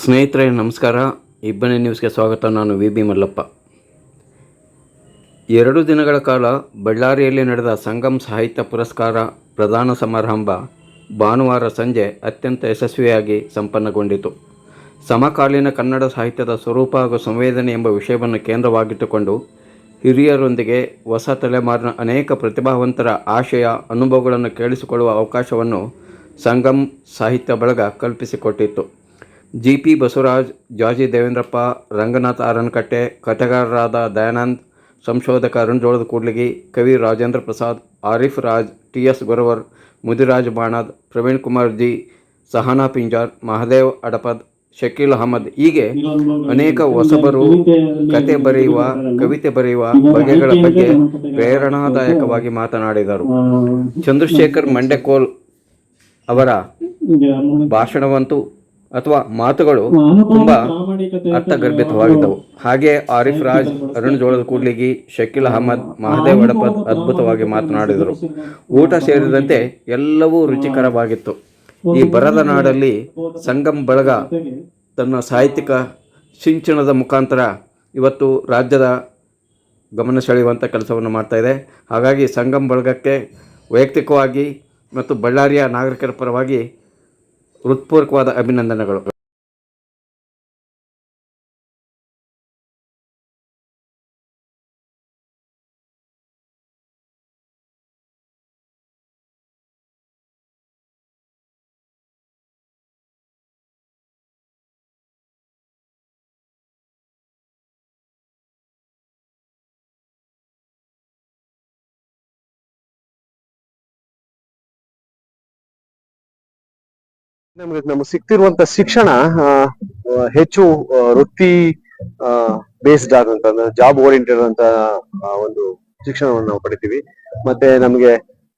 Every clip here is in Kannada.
ಸ್ನೇಹಿತರೆ, ನಮಸ್ಕಾರ. ಇಬ್ಬನೇ ನ್ಯೂಸ್ಗೆ ಸ್ವಾಗತ. ನಾನು ವಿ. ಬಿ. ಮಲ್ಲಪ್ಪ. ಎರಡು ದಿನಗಳ ಕಾಲ ಬಳ್ಳಾರಿಯಲ್ಲಿ ನಡೆದ ಸಂಗಮ್ ಸಾಹಿತ್ಯ ಪುರಸ್ಕಾರ ಪ್ರದಾನ ಸಮಾರಂಭ ಭಾನುವಾರ ಸಂಜೆ ಅತ್ಯಂತ ಯಶಸ್ವಿಯಾಗಿ ಸಂಪನ್ನಗೊಂಡಿತು. ಸಮಕಾಲೀನ ಕನ್ನಡ ಸಾಹಿತ್ಯದ ಸ್ವರೂಪ ಹಾಗೂ ಸಂವೇದನೆ ಎಂಬ ವಿಷಯವನ್ನು ಕೇಂದ್ರವಾಗಿಟ್ಟುಕೊಂಡು ಹಿರಿಯರೊಂದಿಗೆ ಹೊಸ ತಲೆಮಾರಿನ ಅನೇಕ ಪ್ರತಿಭಾವಂತರ ಆಶಯ, ಅನುಭವಗಳನ್ನು ಕೇಳಿಸಿಕೊಳ್ಳುವ ಅವಕಾಶವನ್ನು ಸಂಗಮ್ ಸಾಹಿತ್ಯ ಬಳಗ ಕಲ್ಪಿಸಿಕೊಟ್ಟಿತ್ತು. ಜಿ ಪಿ ಬಸವರಾಜ್ ಜಾಜಿ ದೇವೇಂದ್ರಪ್ಪ, ರಂಗನಾಥ ಅರನ್ಕಟ್ಟೆ ಕಥೆಗಾರರಾದ ದಯಾನಂದ್, ಸಂಶೋಧಕ ಅರುಣ್ ಜೋಳದ ಕೂಡ್ಲಿಗಿ, ಕವಿ Rajendra Prasad, Arif Raj, T S Goravar, Mudiraj Banad, Praveen Kumar G, Sahana Pinjar, Mahadev Adapad, Shakeel Ahmed. ಹೀಗೆ ಅನೇಕ ಹೊಸಬರು ಕತೆ ಬರೆಯುವ, ಕವಿತೆ ಬರೆಯುವ ಬಗೆಗಳ ಬಗ್ಗೆ ಪ್ರೇರಣಾದಾಯಕವಾಗಿ ಮಾತನಾಡಿದರು. ಚಂದ್ರಶೇಖರ್ ಮಂಡೆಕೋಲ್ ಅವರ ಭಾಷಣವಂತೂ ಅಥವಾ ಮಾತುಗಳು ತುಂಬಾ ಅರ್ಥಗರ್ಭಿತವಾಗಿದ್ದವು. ಹಾಗೆ ಆರಿಫ್ ರಾಜ್ ಅರುಣ್ ಜೋಳದ ಕೂಡ್ಲಿಗಿ ಶಕೀಲ್ ಅಹಮದ್ ಮಹದೇವ್ ಅದ್ಭುತವಾಗಿ ಮಾತನಾಡಿದರು. ಊಟ ಸೇರಿದಂತೆ ಎಲ್ಲವೂ ರುಚಿಕರವಾಗಿತ್ತು. ಈ ಬರದ ನಾಡಲ್ಲಿ ಸಂಗಮ್ ಬಳಗ ತನ್ನ ಸಾಹಿತ್ಯಿಕ ಸಿಂಚನದ ಮುಖಾಂತರ ಇವತ್ತು ರಾಜ್ಯದ ಗಮನ ಸೆಳೆಯುವಂಥ ಕೆಲಸವನ್ನು ಮಾಡ್ತಾ ಇದೆ. ಹಾಗಾಗಿ ಸಂಗಮ್ ಬಳಗಕ್ಕೆ ವೈಯಕ್ತಿಕವಾಗಿ ಮತ್ತು ಬಳ್ಳಾರಿಯ ನಾಗರಿಕರ ಪರವಾಗಿ ಹೃತ್ಪೂರ್ವಕವಾದ ಅಭಿನಂದನೆಗಳು. ನಮ್ಗೆ ನಮ್ಗೆ ಸಿಕ್ತಿರುವಂತ ಶಿಕ್ಷಣ ಹೆಚ್ಚು ವೃತ್ತಿ ಬೇಸ್ಡ್ ಆದಂತ ಜಾಬ್ ಓರಿಯಂಟೆಡ್ ಅಂತ ಒಂದು ಶಿಕ್ಷಣವನ್ನು ನಾವು ಪಡಿತೀವಿ. ಮತ್ತೆ ನಮ್ಗೆ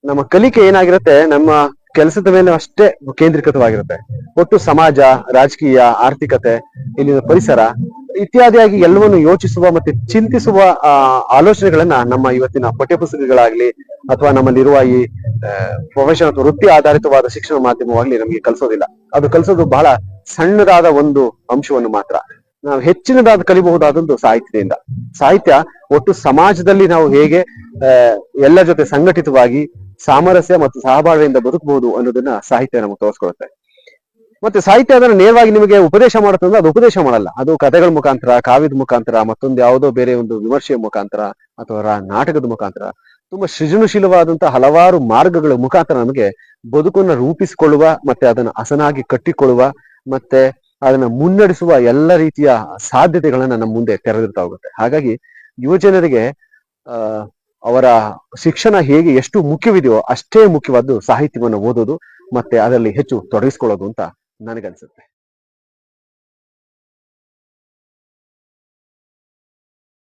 ನಮ್ಮ ಕಲಿಕೆ ಏನಾಗಿರುತ್ತೆ, ನಮ್ಮ ಕೆಲಸದ ಮೇಲೆ ಅಷ್ಟೇ ಕೇಂದ್ರೀಕೃತವಾಗಿರುತ್ತೆ. ಒಟ್ಟು ಸಮಾಜ, ರಾಜಕೀಯ, ಆರ್ಥಿಕತೆ, ಇಲ್ಲಿನ ಪರಿಸರ, ಇತ್ಯಾದಿಯಾಗಿ ಎಲ್ಲವನ್ನು ಯೋಚಿಸುವ ಮತ್ತೆ ಚಿಂತಿಸುವ ಆಲೋಚನೆಗಳನ್ನ ನಮ್ಮ ಇವತ್ತಿನ ಪಠ್ಯಪುಸ್ತಕಗಳಾಗ್ಲಿ, ಅಥವಾ ನಮ್ಮಲ್ಲಿರುವ ಈ ಪ್ರೊಫೆಷನ್ ಅಥವಾ ವೃತ್ತಿ ಆಧಾರಿತವಾದ ಶಿಕ್ಷಣ ಮಾಧ್ಯಮವಾಗಲಿ ನಮಗೆ ಕಲಿಸೋದಿಲ್ಲ. ಅದು ಕಲಿಸೋದು ಬಹಳ ಸಣ್ಣದಾದ ಒಂದು ಅಂಶವನ್ನು ಮಾತ್ರ. ನಾವು ಹೆಚ್ಚಿನದಾದ ಕಲಿಬಹುದಾದದ್ದು ಸಾಹಿತ್ಯದಿಂದ. ಸಾಹಿತ್ಯ ಒಟ್ಟು ಸಮಾಜದಲ್ಲಿ ನಾವು ಹೇಗೆ ಆ, ಎಲ್ಲ ಜೊತೆ ಸಂಘಟಿತವಾಗಿ ಸಾಮರಸ್ಯ ಮತ್ತು ಸಹಬಾಳ್ವೆಯಿಂದ ಬದುಕಬಹುದು ಅನ್ನೋದನ್ನ ಸಾಹಿತ್ಯ ನಮಗೆ ತೋರಿಸ್ಕೊಡುತ್ತೆ. ಮತ್ತೆ ಸಾಹಿತ್ಯ ಅದನ್ನ ನೇರವಾಗಿ ನಿಮಗೆ ಉಪದೇಶ ಮಾಡುತ್ತೆ ಅಂದ್ರೆ ಅದು ಉಪದೇಶ ಮಾಡಲ್ಲ. ಅದು ಕಥೆಗಳ ಮುಖಾಂತರ ಕಾವ್ಯದ ಮುಖಾಂತರ ಮತ್ತೊಂದು ಯಾವುದೋ ಬೇರೆ ಒಂದು ವಿಮರ್ಶೆಯ ಮುಖಾಂತರ ಅಥವಾ ನಾಟಕದ ಮುಖಾಂತರ ತುಂಬಾ ಸೃಜನಶೀಲವಾದಂತಹ ಹಲವಾರು ಮಾರ್ಗಗಳ ಮುಖಾಂತರ ನಮಗೆ ಬದುಕನ್ನ ರೂಪಿಸಿಕೊಳ್ಳುವ ಮತ್ತೆ ಅದನ್ನ ಹಸನಾಗಿ ಕಟ್ಟಿಕೊಳ್ಳುವ ಮತ್ತೆ ಅದನ್ನ ಮುನ್ನಡೆಸುವ ಎಲ್ಲ ರೀತಿಯ ಸಾಧ್ಯತೆಗಳನ್ನ ನಮ್ಮ ಮುಂದೆ ತೆರೆದಿರ್ತಾ ಹೋಗುತ್ತೆ. ಹಾಗಾಗಿ ಯುವಜನರಿಗೆ ಆ, ಅವರ ಶಿಕ್ಷಣ ಹೇಗೆ ಎಷ್ಟು ಮುಖ್ಯವಿದೆಯೋ ಅಷ್ಟೇ ಮುಖ್ಯವಾದ್ದು ಸಾಹಿತ್ಯವನ್ನು ಓದೋದು ಮತ್ತೆ ಅದರಲ್ಲಿ ಹೆಚ್ಚು ತೊಡಗಿಸ್ಕೊಳ್ಳೋದು ಅಂತ ನನಗನ್ಸುತ್ತೆ.